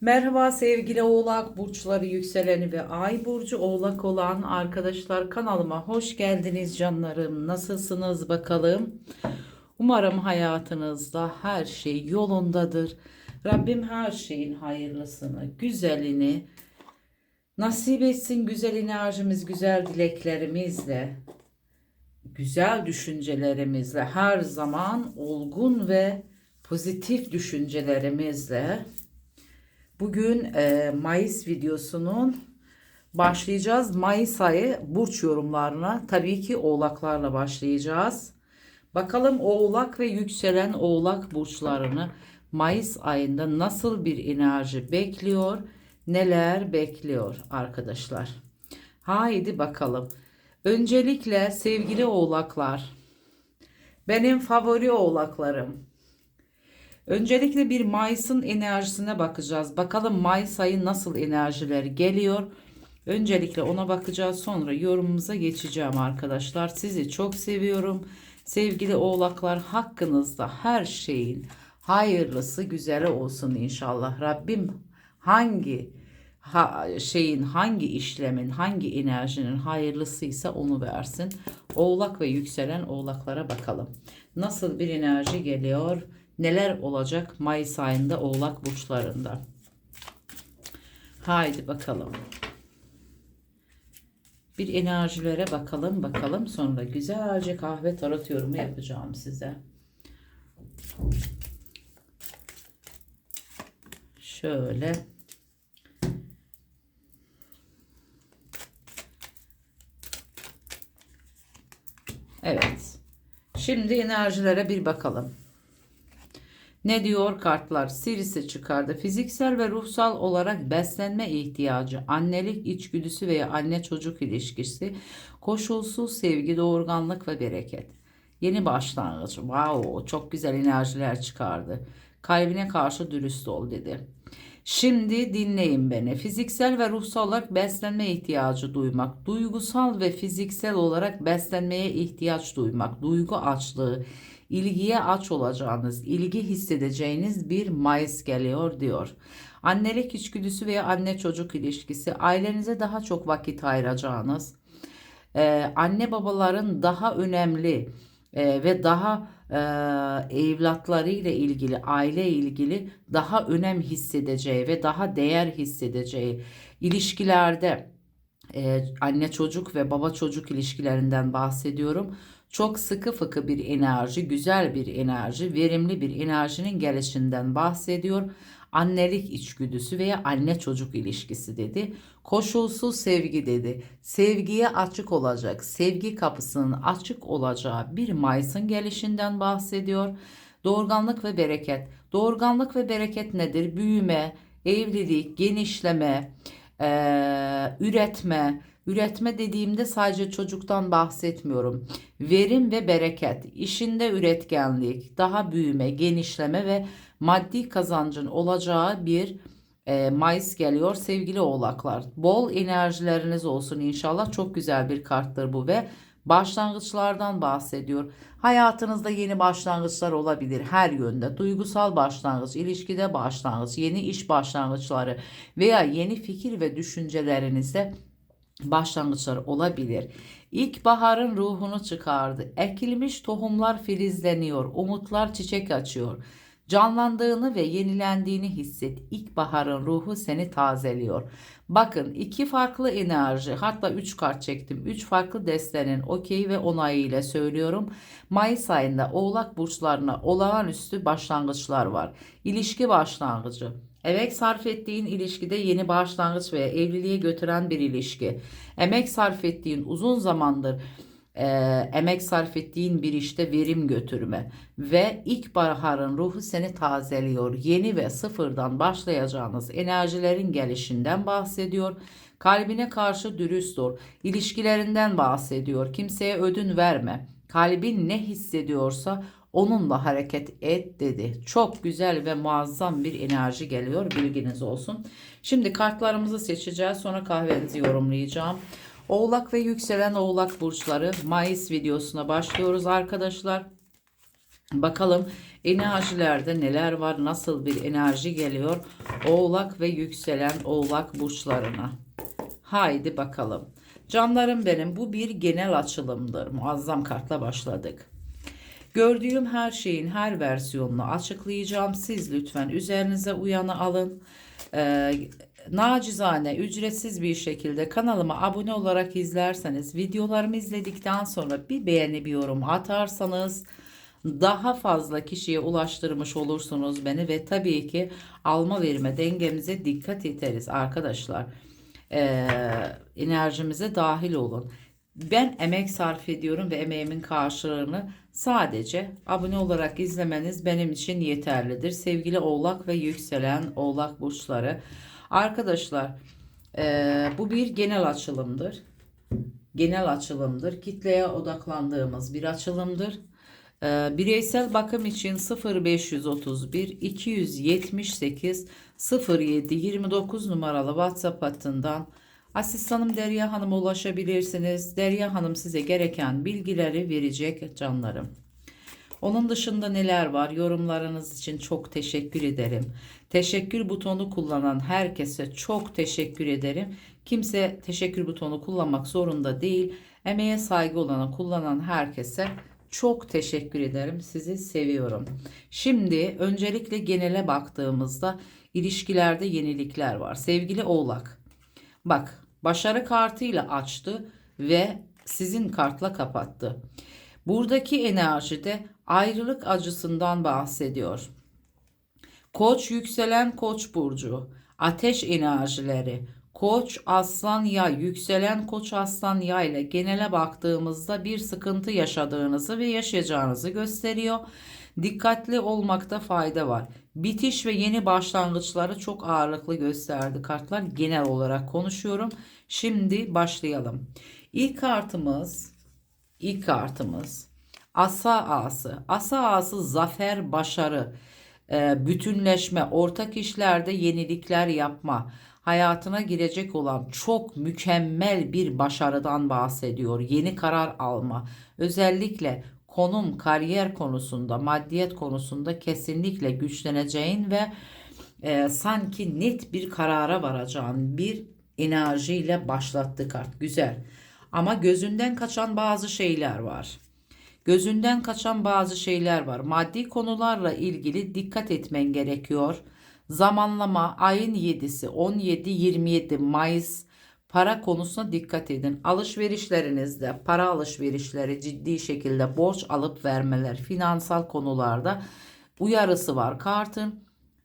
Merhaba sevgili Oğlak burçları yükseleni ve Ay burcu Oğlak olan arkadaşlar kanalıma hoş geldiniz canlarım. Nasılsınız bakalım? Umarım hayatınızda her şey yolundadır. Rabbim her şeyin hayırlısını, güzelini nasip etsin. Güzel enerjimiz, güzel dileklerimizle, güzel düşüncelerimizle her zaman olgun ve pozitif düşüncelerimizle Bugün e, Mayıs videosunun başlayacağız. Mayıs ayı burç yorumlarına tabii ki oğlaklarla başlayacağız. Bakalım oğlak ve yükselen oğlak burçlarını Mayıs ayında nasıl bir enerji bekliyor, neler bekliyor arkadaşlar. Haydi bakalım. Öncelikle sevgili oğlaklar, benim favori oğlaklarım, Öncelikle bir Mayıs'ın enerjisine bakacağız. Bakalım Mayıs ayı nasıl enerjiler geliyor. Öncelikle ona bakacağız. Sonra yorumumuza geçeceğim arkadaşlar. Sizi çok seviyorum. Sevgili oğlaklar hakkınızda her şeyin hayırlısı güzeli olsun inşallah. Rabbim hangi ha, şeyin hangi işlemin hangi enerjinin hayırlısıysa onu versin. Oğlak ve yükselen oğlaklara bakalım. Nasıl bir enerji geliyor? Neler olacak Mayıs ayında Oğlak burçlarında. Haydi bakalım. Bir enerjilere bakalım bakalım sonra güzelce kahve tarot yorumu yapacağım size. Şöyle Evet. Şimdi enerjilere bir bakalım. Ne diyor kartlar? Sirisi çıkardı. Fiziksel ve ruhsal olarak beslenme ihtiyacı, annelik içgüdüsü veya anne çocuk ilişkisi, koşulsuz sevgi, doğurganlık ve bereket. Yeni başlangıç. Wow, çok güzel enerjiler çıkardı. Kalbine karşı dürüst ol dedi. Şimdi dinleyin beni. Fiziksel ve ruhsal olarak beslenme ihtiyacı duymak, duygusal ve fiziksel olarak beslenmeye ihtiyaç duymak, duygu açlığı, ilgiye aç olacağınız, ilgi hissedeceğiniz bir Mayıs geliyor diyor. Annelik içgüdüsü veya anne çocuk ilişkisi, ailenize daha çok vakit ayıracağınız, e, anne babaların daha önemli e, ve daha e, evlatları ile ilgili, aile ilgili daha önem hissedeceği ve daha değer hissedeceği ilişkilerde e, anne çocuk ve baba çocuk ilişkilerinden bahsediyorum. Çok sıkı fıkı bir enerji, güzel bir enerji, verimli bir enerjinin gelişinden bahsediyor. Annelik içgüdüsü veya anne çocuk ilişkisi dedi. Koşulsuz sevgi dedi. Sevgiye açık olacak, sevgi kapısının açık olacağı bir Mayıs'ın gelişinden bahsediyor. Doğurganlık ve bereket. Doğurganlık ve bereket nedir? Büyüme, evlilik, genişleme, ee, üretme, Üretme dediğimde sadece çocuktan bahsetmiyorum. Verim ve bereket, işinde üretkenlik, daha büyüme, genişleme ve maddi kazancın olacağı bir e, Mayıs geliyor sevgili oğlaklar. Bol enerjileriniz olsun inşallah. Çok güzel bir karttır bu ve başlangıçlardan bahsediyor. Hayatınızda yeni başlangıçlar olabilir her yönde. Duygusal başlangıç, ilişkide başlangıç, yeni iş başlangıçları veya yeni fikir ve düşüncelerinizde başlangıçlar olabilir. İlkbaharın ruhunu çıkardı. Ekilmiş tohumlar filizleniyor, umutlar çiçek açıyor. Canlandığını ve yenilendiğini hisset. İlkbaharın ruhu seni tazeliyor. Bakın iki farklı enerji hatta üç kart çektim. Üç farklı destenin okey ve onayı ile söylüyorum. Mayıs ayında oğlak burçlarına olağanüstü başlangıçlar var. İlişki başlangıcı, Emek sarf ettiğin ilişkide yeni başlangıç veya evliliğe götüren bir ilişki. Emek sarf ettiğin uzun zamandır e, emek sarf ettiğin bir işte verim götürme ve ilk baharın ruhu seni tazeliyor. Yeni ve sıfırdan başlayacağınız enerjilerin gelişinden bahsediyor. Kalbine karşı dürüst ol. İlişkilerinden bahsediyor. Kimseye ödün verme. Kalbin ne hissediyorsa Onunla hareket et dedi. Çok güzel ve muazzam bir enerji geliyor. Bilginiz olsun. Şimdi kartlarımızı seçeceğiz. Sonra kahvenizi yorumlayacağım. Oğlak ve yükselen oğlak burçları Mayıs videosuna başlıyoruz arkadaşlar. Bakalım enerjilerde neler var, nasıl bir enerji geliyor Oğlak ve yükselen Oğlak burçlarına. Haydi bakalım. Canlarım benim bu bir genel açılımdır. Muazzam kartla başladık. Gördüğüm her şeyin her versiyonunu açıklayacağım. Siz lütfen üzerinize uyanı alın. Ee, nacizane ücretsiz bir şekilde kanalıma abone olarak izlerseniz videolarımı izledikten sonra bir beğeni bir yorum atarsanız daha fazla kişiye ulaştırmış olursunuz beni ve tabii ki alma verme dengemize dikkat ederiz arkadaşlar. Ee, enerjimize dahil olun. Ben emek sarf ediyorum ve emeğimin karşılığını sadece abone olarak izlemeniz benim için yeterlidir. Sevgili Oğlak ve yükselen Oğlak burçları. Arkadaşlar eee, bu bir genel açılımdır. Genel açılımdır. Kitleye odaklandığımız bir açılımdır. Eee, bireysel bakım için 0531 278 07 29 numaralı WhatsApp hattından Asistanım Derya Hanım'a ulaşabilirsiniz. Derya Hanım size gereken bilgileri verecek canlarım. Onun dışında neler var? Yorumlarınız için çok teşekkür ederim. Teşekkür butonu kullanan herkese çok teşekkür ederim. Kimse teşekkür butonu kullanmak zorunda değil. Emeğe saygı olana kullanan herkese çok teşekkür ederim. Sizi seviyorum. Şimdi öncelikle genele baktığımızda ilişkilerde yenilikler var. Sevgili Oğlak. Bak başarı kartıyla açtı ve sizin kartla kapattı. Buradaki enerjide ayrılık acısından bahsediyor. Koç yükselen koç burcu, ateş enerjileri, koç aslan yay, yükselen koç aslan yay ile genele baktığımızda bir sıkıntı yaşadığınızı ve yaşayacağınızı gösteriyor. Dikkatli olmakta fayda var. Bitiş ve yeni başlangıçları çok ağırlıklı gösterdi kartlar. Genel olarak konuşuyorum. Şimdi başlayalım. İlk kartımız, ilk kartımız Asa Ası. Asa Ası zafer, başarı, e, bütünleşme, ortak işlerde yenilikler yapma, hayatına girecek olan çok mükemmel bir başarıdan bahsediyor. Yeni karar alma. Özellikle konum, kariyer konusunda, maddiyet konusunda kesinlikle güçleneceğin ve e, sanki net bir karara varacağın bir enerjiyle başlattı kart. Güzel. Ama gözünden kaçan bazı şeyler var. Gözünden kaçan bazı şeyler var. Maddi konularla ilgili dikkat etmen gerekiyor. Zamanlama ayın 7'si 17-27 Mayıs para konusuna dikkat edin. Alışverişlerinizde para alışverişleri ciddi şekilde borç alıp vermeler finansal konularda uyarısı var kartın.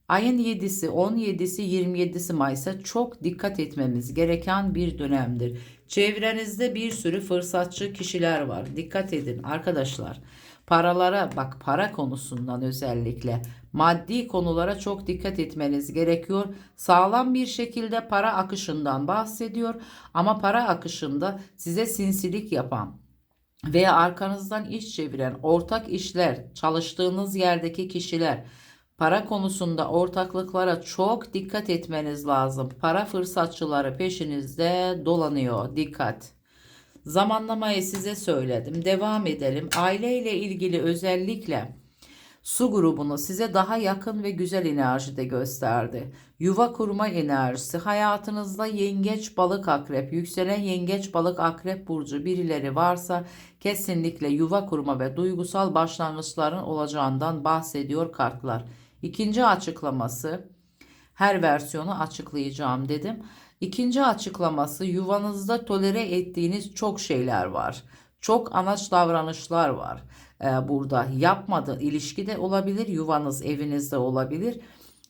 Ayın 7'si, 17'si, 27'si Mayıs'a çok dikkat etmemiz gereken bir dönemdir. Çevrenizde bir sürü fırsatçı kişiler var. Dikkat edin arkadaşlar. Paralara bak para konusundan özellikle maddi konulara çok dikkat etmeniz gerekiyor. Sağlam bir şekilde para akışından bahsediyor ama para akışında size sinsilik yapan veya arkanızdan iş çeviren ortak işler, çalıştığınız yerdeki kişiler Para konusunda ortaklıklara çok dikkat etmeniz lazım. Para fırsatçıları peşinizde dolanıyor. Dikkat. Zamanlamayı size söyledim. Devam edelim. Aile ile ilgili özellikle su grubunu size daha yakın ve güzel enerjide gösterdi. Yuva kurma enerjisi hayatınızda yengeç balık akrep yükselen yengeç balık akrep burcu birileri varsa kesinlikle yuva kurma ve duygusal başlangıçların olacağından bahsediyor kartlar. İkinci açıklaması her versiyonu açıklayacağım dedim. İkinci açıklaması yuvanızda tolere ettiğiniz çok şeyler var. Çok anaç davranışlar var. Ee, burada yapmadı ilişkide olabilir, yuvanız evinizde olabilir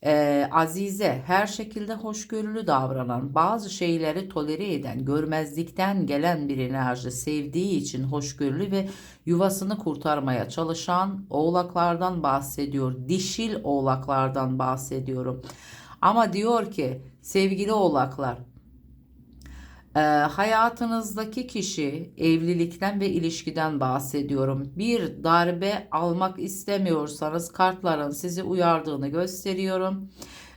e, azize, her şekilde hoşgörülü davranan, bazı şeyleri tolere eden, görmezlikten gelen bir enerji, sevdiği için hoşgörülü ve yuvasını kurtarmaya çalışan oğlaklardan bahsediyor. Dişil oğlaklardan bahsediyorum. Ama diyor ki sevgili oğlaklar e, hayatınızdaki kişi evlilikten ve ilişkiden bahsediyorum. Bir darbe almak istemiyorsanız kartların sizi uyardığını gösteriyorum.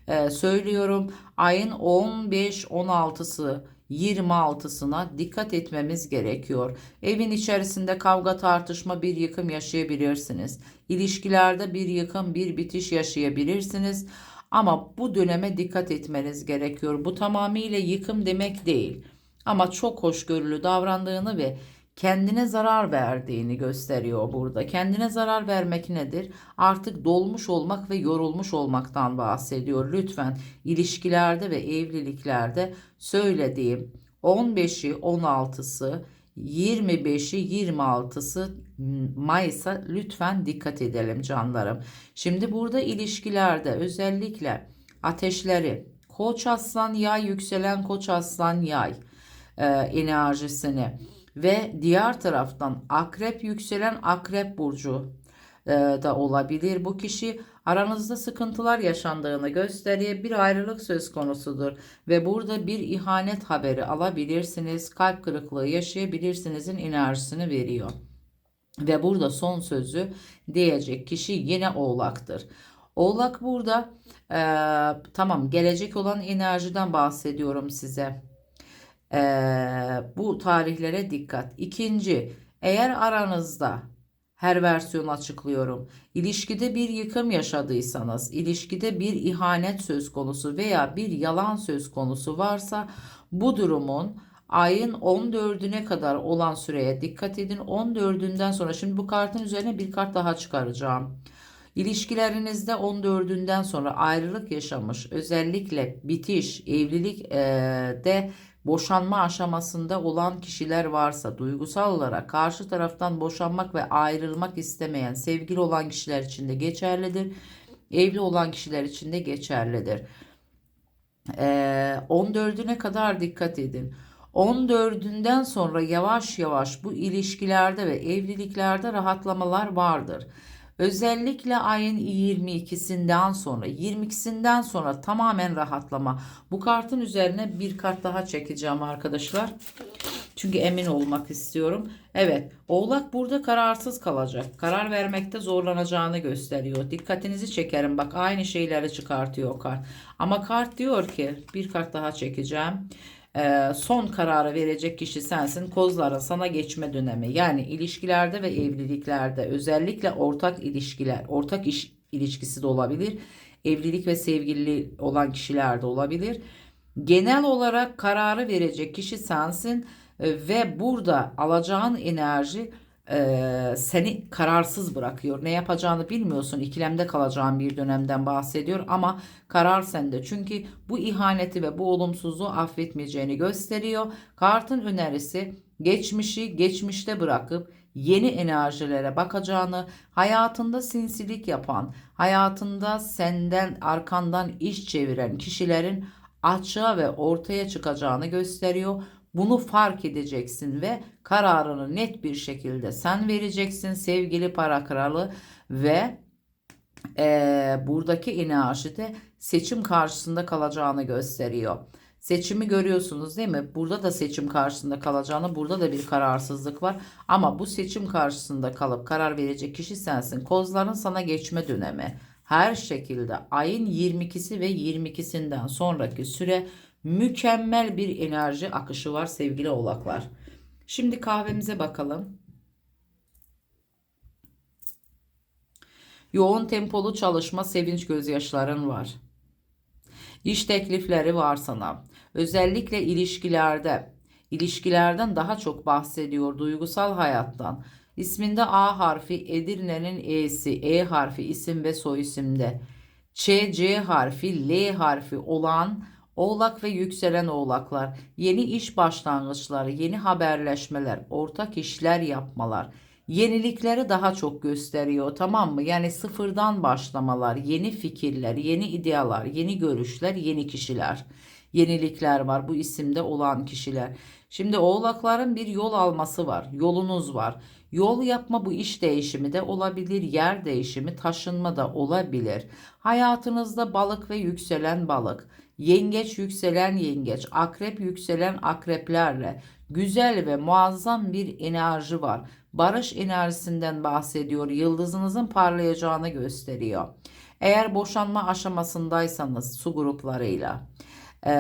E, söylüyorum ayın 15-16'sı 26'sına dikkat etmemiz gerekiyor. Evin içerisinde kavga tartışma bir yıkım yaşayabilirsiniz. İlişkilerde bir yıkım bir bitiş yaşayabilirsiniz. Ama bu döneme dikkat etmeniz gerekiyor. Bu tamamıyla yıkım demek değil. Ama çok hoşgörülü davrandığını ve kendine zarar verdiğini gösteriyor burada. Kendine zarar vermek nedir? Artık dolmuş olmak ve yorulmuş olmaktan bahsediyor. Lütfen ilişkilerde ve evliliklerde söylediğim 15'i 16'sı 25'i 26'sı Mayıs'a lütfen dikkat edelim canlarım. Şimdi burada ilişkilerde özellikle ateşleri Koç aslan yay yükselen koç aslan yay e, enerjisini ve diğer taraftan akrep yükselen akrep burcu e, da olabilir. Bu kişi aranızda sıkıntılar yaşandığını gösteriyor. Bir ayrılık söz konusudur ve burada bir ihanet haberi alabilirsiniz. Kalp kırıklığı yaşayabilirsinizin enerjisini veriyor. Ve burada son sözü diyecek kişi yine oğlaktır. Oğlak burada e, tamam gelecek olan enerjiden bahsediyorum size. E, bu tarihlere dikkat. İkinci eğer aranızda her versiyon açıklıyorum. İlişkide bir yıkım yaşadıysanız, ilişkide bir ihanet söz konusu veya bir yalan söz konusu varsa bu durumun ayın 14'üne kadar olan süreye dikkat edin. 14'ünden sonra şimdi bu kartın üzerine bir kart daha çıkaracağım. İlişkilerinizde 14'ünden sonra ayrılık yaşamış, özellikle bitiş, evlilik de boşanma aşamasında olan kişiler varsa duygusal olarak karşı taraftan boşanmak ve ayrılmak istemeyen sevgili olan kişiler için de geçerlidir. Evli olan kişiler için de geçerlidir. Ee, 14'üne kadar dikkat edin. 14'ünden sonra yavaş yavaş bu ilişkilerde ve evliliklerde rahatlamalar vardır. Özellikle ayın 22'sinden sonra 22'sinden sonra tamamen rahatlama. Bu kartın üzerine bir kart daha çekeceğim arkadaşlar. Çünkü emin olmak istiyorum. Evet oğlak burada kararsız kalacak. Karar vermekte zorlanacağını gösteriyor. Dikkatinizi çekerim. Bak aynı şeyleri çıkartıyor kart. Ama kart diyor ki bir kart daha çekeceğim e, son kararı verecek kişi sensin. Kozların sana geçme dönemi. Yani ilişkilerde ve evliliklerde özellikle ortak ilişkiler, ortak iş ilişkisi de olabilir. Evlilik ve sevgili olan kişiler de olabilir. Genel olarak kararı verecek kişi sensin e, ve burada alacağın enerji e, seni kararsız bırakıyor. Ne yapacağını bilmiyorsun. İkilemde kalacağın bir dönemden bahsediyor ama karar sende. Çünkü bu ihaneti ve bu olumsuzluğu affetmeyeceğini gösteriyor. Kartın önerisi geçmişi geçmişte bırakıp yeni enerjilere bakacağını, hayatında sinsilik yapan, hayatında senden arkandan iş çeviren kişilerin açığa ve ortaya çıkacağını gösteriyor. Bunu fark edeceksin ve kararını net bir şekilde sen vereceksin sevgili para kralı ve e, buradaki enerji de seçim karşısında kalacağını gösteriyor. Seçimi görüyorsunuz değil mi? Burada da seçim karşısında kalacağını, burada da bir kararsızlık var. Ama bu seçim karşısında kalıp karar verecek kişi sensin. Kozların sana geçme dönemi. Her şekilde ayın 22'si ve 22'sinden sonraki süre mükemmel bir enerji akışı var sevgili oğlaklar. Şimdi kahvemize bakalım. Yoğun tempolu çalışma, sevinç gözyaşların var. İş teklifleri var sana. Özellikle ilişkilerde, ilişkilerden daha çok bahsediyor duygusal hayattan. İsminde A harfi, Edirne'nin E'si, E harfi isim ve soy isimde. Ç, C harfi, L harfi olan Oğlak ve yükselen oğlaklar, yeni iş başlangıçları, yeni haberleşmeler, ortak işler yapmalar, yenilikleri daha çok gösteriyor tamam mı? Yani sıfırdan başlamalar, yeni fikirler, yeni idealar, yeni görüşler, yeni kişiler. Yenilikler var bu isimde olan kişiler. Şimdi oğlakların bir yol alması var. Yolunuz var. Yol yapma bu iş değişimi de olabilir, yer değişimi, taşınma da olabilir. Hayatınızda balık ve yükselen balık yengeç yükselen yengeç, akrep yükselen akreplerle güzel ve muazzam bir enerji var. Barış enerjisinden bahsediyor. Yıldızınızın parlayacağını gösteriyor. Eğer boşanma aşamasındaysanız su gruplarıyla Ee,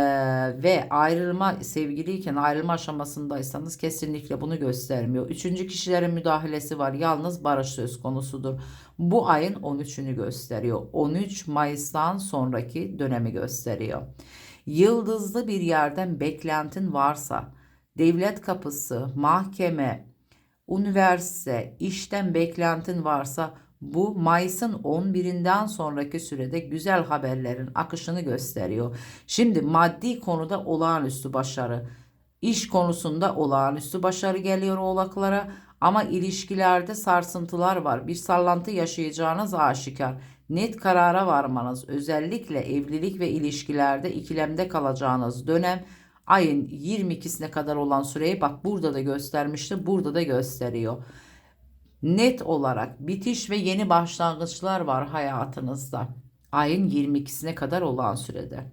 ve ayrılma sevgiliyken ayrılma aşamasındaysanız kesinlikle bunu göstermiyor. Üçüncü kişilerin müdahalesi var. Yalnız barış söz konusudur. Bu ayın 13'ünü gösteriyor. 13 Mayıs'tan sonraki dönemi gösteriyor. Yıldızlı bir yerden beklentin varsa, devlet kapısı, mahkeme, üniversite, işten beklentin varsa bu Mayıs'ın 11'inden sonraki sürede güzel haberlerin akışını gösteriyor. Şimdi maddi konuda olağanüstü başarı, iş konusunda olağanüstü başarı geliyor oğlaklara ama ilişkilerde sarsıntılar var. Bir sallantı yaşayacağınız aşikar. Net karara varmanız, özellikle evlilik ve ilişkilerde ikilemde kalacağınız dönem ayın 22'sine kadar olan süreyi bak burada da göstermişti, burada da gösteriyor net olarak bitiş ve yeni başlangıçlar var hayatınızda. Ayın 22'sine kadar olan sürede.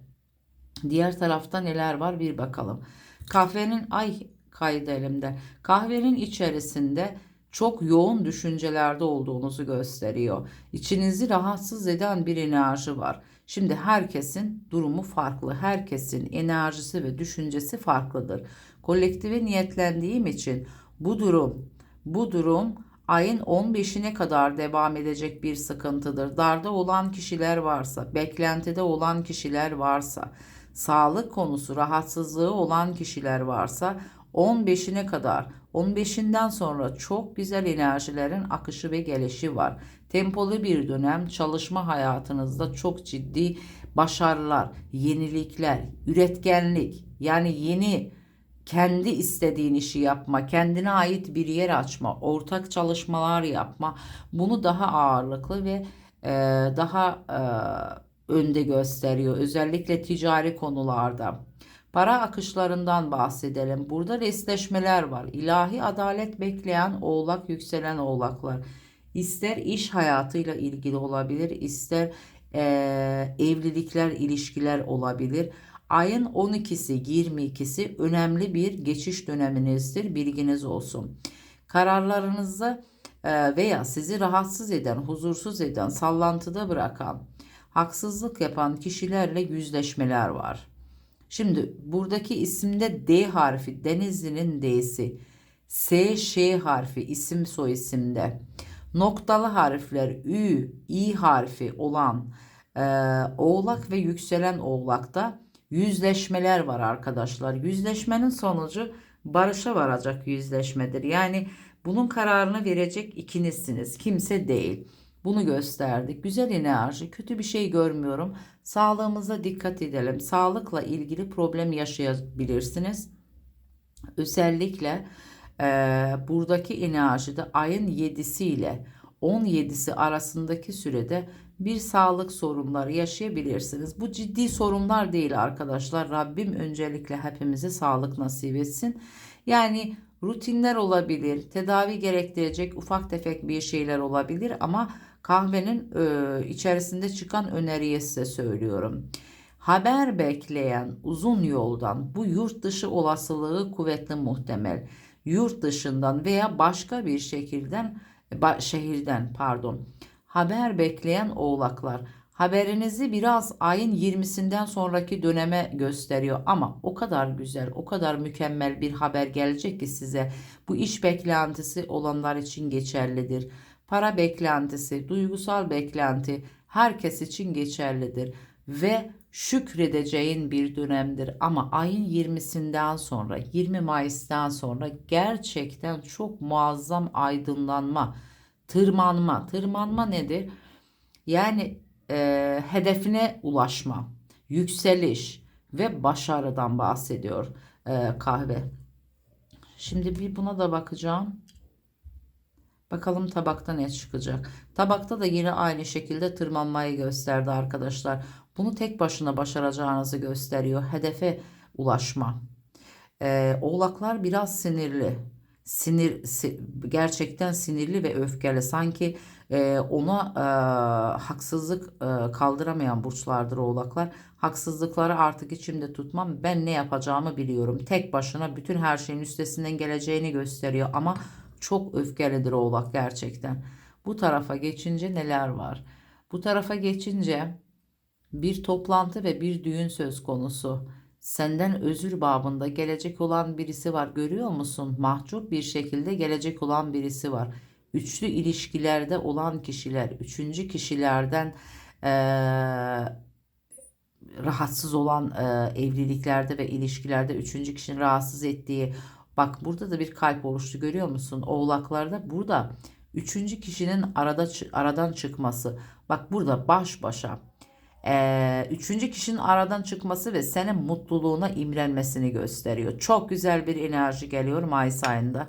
Diğer tarafta neler var bir bakalım. Kahvenin ay kaydı elimde. Kahvenin içerisinde çok yoğun düşüncelerde olduğunuzu gösteriyor. İçinizi rahatsız eden bir enerji var. Şimdi herkesin durumu farklı. Herkesin enerjisi ve düşüncesi farklıdır. Kolektive niyetlendiğim için bu durum bu durum ayın 15'ine kadar devam edecek bir sıkıntıdır. Darda olan kişiler varsa, beklentide olan kişiler varsa, sağlık konusu rahatsızlığı olan kişiler varsa 15'ine kadar 15'inden sonra çok güzel enerjilerin akışı ve gelişi var. Tempolu bir dönem çalışma hayatınızda çok ciddi başarılar, yenilikler, üretkenlik yani yeni kendi istediğin işi yapma, kendine ait bir yer açma, ortak çalışmalar yapma. Bunu daha ağırlıklı ve e, daha e, önde gösteriyor. Özellikle ticari konularda. Para akışlarından bahsedelim. Burada resleşmeler var. İlahi adalet bekleyen oğlak, yükselen oğlaklar. İster iş hayatıyla ilgili olabilir, ister e, evlilikler, ilişkiler olabilir. Ayın 12'si 22'si önemli bir geçiş döneminizdir. Bilginiz olsun. Kararlarınızı e, veya sizi rahatsız eden, huzursuz eden, sallantıda bırakan, haksızlık yapan kişilerle yüzleşmeler var. Şimdi buradaki isimde D harfi, Denizli'nin D'si, S, Ş harfi isim soy isimde, noktalı harfler Ü, İ harfi olan e, Oğlak ve yükselen Oğlak'ta yüzleşmeler var arkadaşlar. Yüzleşmenin sonucu barışa varacak yüzleşmedir. Yani bunun kararını verecek ikinizsiniz. Kimse değil. Bunu gösterdik. Güzel enerji, kötü bir şey görmüyorum. Sağlığımıza dikkat edelim. Sağlıkla ilgili problem yaşayabilirsiniz. Özellikle e, buradaki enerjide ayın 7'si ile 17'si arasındaki sürede bir sağlık sorunları yaşayabilirsiniz. Bu ciddi sorunlar değil arkadaşlar. Rabbim öncelikle hepimize sağlık nasip etsin. Yani rutinler olabilir, tedavi gerektirecek ufak tefek bir şeyler olabilir ama kahvenin e, içerisinde çıkan öneriyi size söylüyorum. Haber bekleyen uzun yoldan bu yurt dışı olasılığı kuvvetli muhtemel. Yurt dışından veya başka bir şekilden şehirden pardon haber bekleyen oğlaklar. Haberinizi biraz ayın 20'sinden sonraki döneme gösteriyor ama o kadar güzel, o kadar mükemmel bir haber gelecek ki size. Bu iş beklentisi olanlar için geçerlidir. Para beklentisi, duygusal beklenti herkes için geçerlidir ve şükredeceğin bir dönemdir. Ama ayın 20'sinden sonra, 20 Mayıs'tan sonra gerçekten çok muazzam aydınlanma, tırmanma. Tırmanma nedir? Yani e, hedefine ulaşma, yükseliş ve başarıdan bahsediyor e, kahve. Şimdi bir buna da bakacağım. Bakalım tabakta ne çıkacak. Tabakta da yine aynı şekilde tırmanmayı gösterdi arkadaşlar. Bunu tek başına başaracağınızı gösteriyor. Hedefe ulaşma. Ee, oğlaklar biraz sinirli. Sinir si, gerçekten sinirli ve öfkeli. Sanki e, ona e, haksızlık e, kaldıramayan burçlardır oğlaklar. Haksızlıkları artık içimde tutmam. Ben ne yapacağımı biliyorum. Tek başına bütün her şeyin üstesinden geleceğini gösteriyor ama çok öfkelidir oğlak gerçekten. Bu tarafa geçince neler var? Bu tarafa geçince bir toplantı ve bir düğün söz konusu. Senden özür babında gelecek olan birisi var. Görüyor musun? Mahcup bir şekilde gelecek olan birisi var. Üçlü ilişkilerde olan kişiler, üçüncü kişilerden eee, rahatsız olan eee, evliliklerde ve ilişkilerde üçüncü kişinin rahatsız ettiği. Bak burada da bir kalp oluştu görüyor musun? Oğlaklarda burada üçüncü kişinin arada aradan çıkması. Bak burada baş başa. Eee, üçüncü kişinin aradan çıkması ve senin mutluluğuna imrenmesini gösteriyor. Çok güzel bir enerji geliyor Mayıs ayında.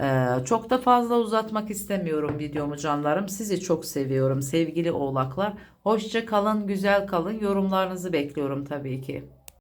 Eee, çok da fazla uzatmak istemiyorum videomu canlarım. Sizi çok seviyorum sevgili oğlaklar. Hoşça kalın, güzel kalın. Yorumlarınızı bekliyorum tabii ki.